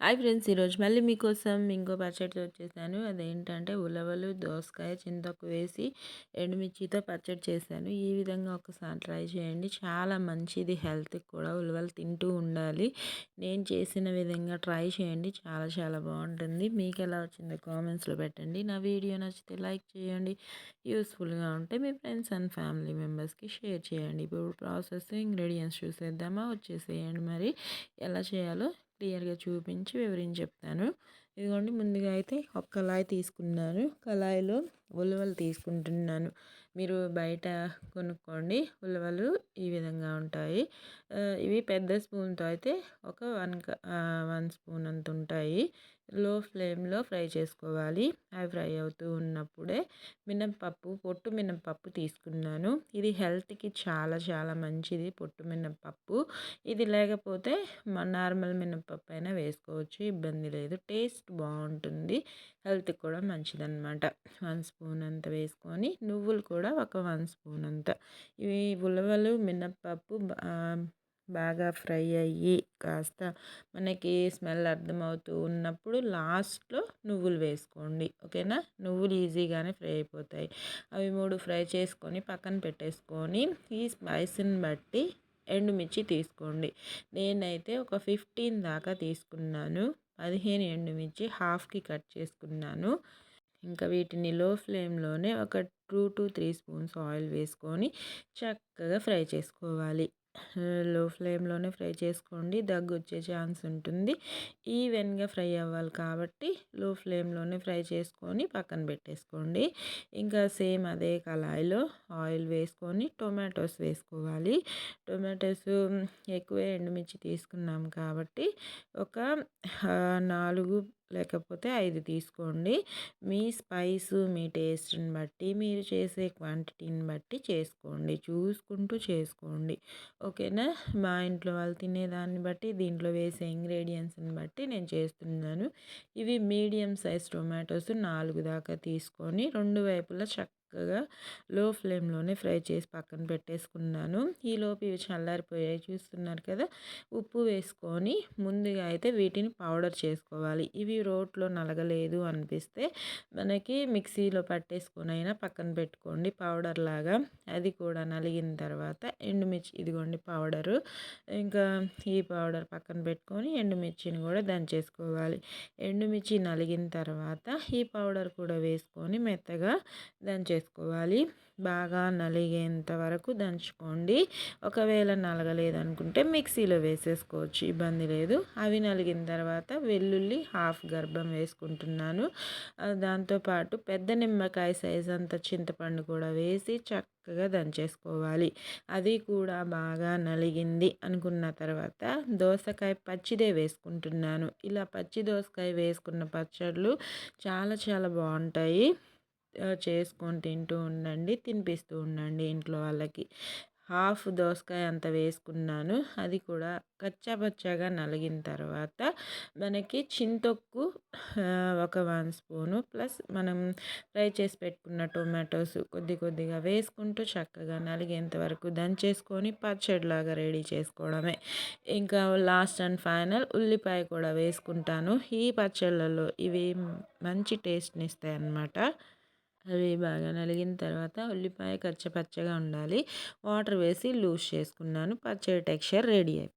Hi friends ఈరోజు మళ్ళీ మీకోసం ఇంకో పచ్చడితో వచ్చేసాను అదేంటంటే ఉలవలు దోసకాయ చింతకు వేసి ఎండుమిర్చితో పచ్చడి చేశాను. ఈ విధంగా ఒకసారి ట్రై చేయండి. చాలా మంచిది హెల్త్కి కూడా. ఉలవలు తింటూ ఉండాలి. నేను చేసిన విధంగా ట్రై చేయండి. చాలా చాలా బాగుంటుంది. మీకు ఎలా వచ్చిందో కామెంట్స్లో పెట్టండి. నా వీడియో నచ్చితే లైక్ చేయండి. యూస్ఫుల్గా ఉంటే మీ ఫ్రెండ్స్ అండ్ ఫ్యామిలీ మెంబర్స్కి షేర్ చేయండి. ఇప్పుడు ప్రాసెస్ ఇంగ్రీడియంట్స్ చూసేద్దామా? వచ్చేసేయండి మరి. ఎలా చేయాలో క్లియర్గా చూపించి వివరించి చెప్తాను. ఇదిగోండి ముందుగా అయితే ఒక కళాయి తీసుకున్నాను. కళాయిలో ఉలవలు తీసుకుంటున్నాను. మీరు బయట కొనుక్కోండి. ఉలవలు ఈ విధంగా ఉంటాయి. ఇవి పెద్ద స్పూన్తో అయితే ఒక వన్ వన్ స్పూన్ అంత ఉంటాయి. లో ఫ్లేమ్లో ఫ్రై చేసుకోవాలి. అవి ఫ్రై అవుతూ ఉన్నప్పుడే మినప్పప్పు పొట్టు మినప్పప్పు తీసుకున్నాను. ఇది హెల్త్కి చాలా చాలా మంచిది పొట్టు మినప్పప్పు. ఇది లేకపోతే నార్మల్ మినప్పప్పు అయినా వేసుకోవచ్చు. ఇబ్బంది లేదు. టేస్ట్ టేస్ట్ బాగుంటుంది. హెల్త్కి కూడా మంచిదన్నమాట. వన్ స్పూన్ అంత వేసుకొని నువ్వులు కూడా ఒక వన్ స్పూన్ అంత. ఇవి ఉలవలు మినప్పప్పు బాగా ఫ్రై అయ్యి కాస్త మనకి స్మెల్ అర్థమవుతూ ఉన్నప్పుడు లాస్ట్లో నువ్వులు వేసుకోండి. ఓకేనా? నువ్వులు ఈజీగానే ఫ్రై అయిపోతాయి. అవి మూడు ఫ్రై చేసుకొని పక్కన పెట్టేసుకొని ఈ స్పైసీని బట్టి ఎండుమిర్చి తీసుకోండి. నేనైతే ఒక ఫిఫ్టీన్ దాకా తీసుకున్నాను. పదిహేను ఎండుమిర్చి హాఫ్కి కట్ చేసుకున్నాను. ఇంకా వీటిని లో ఫ్లేమ్లోనే ఒక two to three spoons oil వేసుకొని చక్కగా ఫ్రై చేసుకోవాలి. లో ఫ్లేమ్లోనే ఫ్రై చేసుకోండి. దగ్గు వచ్చే ఛాన్స్ ఉంటుంది. ఈవెన్గా ఫ్రై అవ్వాలి కాబట్టి లో ఫ్లేమ్లోనే ఫ్రై చేసుకొని పక్కన పెట్టేసుకోండి. ఇంకా సేమ్ అదే కళాయిలో ఆయిల్ వేసుకొని టొమాటోస్ వేసుకోవాలి. టొమాటోస్ ఎక్కువ ఎండుమిర్చి తీసుకున్నాం కాబట్టి ఒక నాలుగు లేకపోతే ఐదు తీసుకోండి. మీ స్పైస్ మీ టేస్ట్ని బట్టి మీరు చేసే క్వాంటిటీని బట్టి చేసుకోండి. చూసుకుంటూ చేసుకోండి. ఓకేనా? మా ఇంట్లో వాళ్ళు తినేదాన్ని బట్టి దీంట్లో వేసే ఇంగ్రీడియంట్స్ని బట్టి నేను చేస్తున్నాను. ఇవి మీడియం సైజ్ టొమాటోస్ నాలుగు దాకా తీసుకొని రెండు వైపులా చక్క చక్కగా లో ఫ్లేమ్లోనే ఫ్రై చేసి పక్కన పెట్టేసుకున్నాను. ఈలోపు ఇవి చల్లారిపోయాయి. చూస్తున్నారు కదా? ఉప్పు వేసుకొని ముందుగా అయితే వీటిని పౌడర్ చేసుకోవాలి. ఇవి రోట్లో నలగలేదు అనిపిస్తే మనకి మిక్సీలో పట్టేసుకొని అయినా పక్కన పెట్టుకోండి పౌడర్ లాగా. అది కూడా నలిగిన తర్వాత ఎండుమిర్చి ఇదిగోండి పౌడరు. ఇంకా ఈ పౌడర్ పక్కన పెట్టుకొని ఎండుమిర్చిని కూడా దంచేసుకోవాలి. ఎండుమిర్చి నలిగిన తర్వాత ఈ పౌడర్ కూడా వేసుకొని మెత్తగా దంచేసుకోవాలి. చేసుకోవాలి. బాగా నలిగేంత వరకు దంచుకోండి. ఒకవేళ నలగలేదనుకుంటే మిక్సీలో వేసేసుకోవచ్చు. ఇబ్బంది లేదు. అవి నలిగిన తర్వాత వెల్లుల్లి హాఫ్ గర్భం వేసుకుంటున్నాను. దాంతోపాటు పెద్ద నిమ్మకాయ సైజ్ అంత చింతపండు కూడా వేసి చక్కగా దంచేసుకోవాలి. అది కూడా బాగా నలిగింది అనుకున్న తర్వాత దోసకాయ పచ్చిదే వేసుకుంటున్నాను. ఇలా పచ్చి దోసకాయ వేసుకున్న పచ్చళ్ళు చాలా చాలా బాగుంటాయి. చేసుకొని తింటూ ఉండండి తినిపిస్తూ ఉండండి ఇంట్లో వాళ్ళకి. హాఫ్ దోసకాయ అంత వేసుకున్నాను అది కూడా కచ్చాపచ్చాగా నలిగిన తర్వాత మనకి చింతొక్కు ఒక వన్ స్పూను ప్లస్ మనం ఫ్రై చేసి పెట్టుకున్న టొమాటోస్ కొద్ది కొద్దిగా వేసుకుంటూ చక్కగా నలిగేంత వరకు దంచేసుకొని పచ్చడిలాగా రెడీ చేసుకోవడమే. ఇంకా లాస్ట్ అండ్ ఫైనల్ ఉల్లిపాయ కూడా వేసుకుంటాను. ఈ పచ్చళ్ళలో ఇవి మంచి టేస్ట్ని ఇస్తాయి అన్నమాట అవి బాగా నలిగిన తర్వాత ఉల్లిపాయ కచ్చపచ్చగా ఉండాలి. వాటర్ వేసి లూజ్ చేసుకున్నాను. పచ్చడి టెక్స్చర్ రెడీ అయిపోయింది